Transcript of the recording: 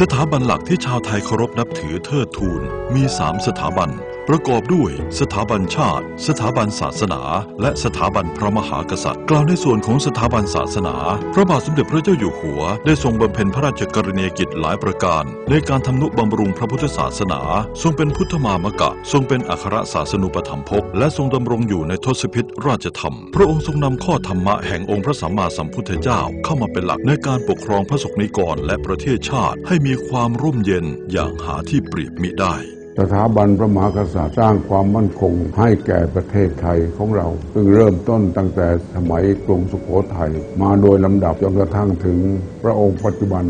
สถาบันหลักที่ชาวไทยเคารพนับถือเทิดทูนมี3สถาบัน ประกอบด้วยสถาบันชาติ สถาบันศาสนา และสถาบันพระมหากษัตริย์ กล่าวในส่วนของสถาบันศาสนา พระบาทสมเด็จพระเจ้าอยู่หัว ได้ทรงบำเพ็ญพระราชกรณียกิจหลายประการ ในการทำนุบำรุงพระพุทธศาสนา ทรงเป็นพุทธมามกะ ทรงเป็นอัครศาสนุปถัมภกและทรงดำรงอยู่ในทศพิธราชธรรม พระองค์ทรงนำข้อธรรมะแห่งองค์พระสัมมาสัมพุทธเจ้าเข้ามาเป็นหลักในการปกครองพระสงฆ์นิกรและประเทศชาติให้มีความร่มเย็นอย่างหาที่เปรียบมิได้ สถาบันพระมหากษัตริย์สร้างความมั่นคงให้แก่ประเทศไทยของเรา ซึ่งเริ่มต้นตั้งแต่สมัยกรุงสุโขทัยมาโดยลำดับจนกระทั่งถึงพระองค์ปัจจุบัน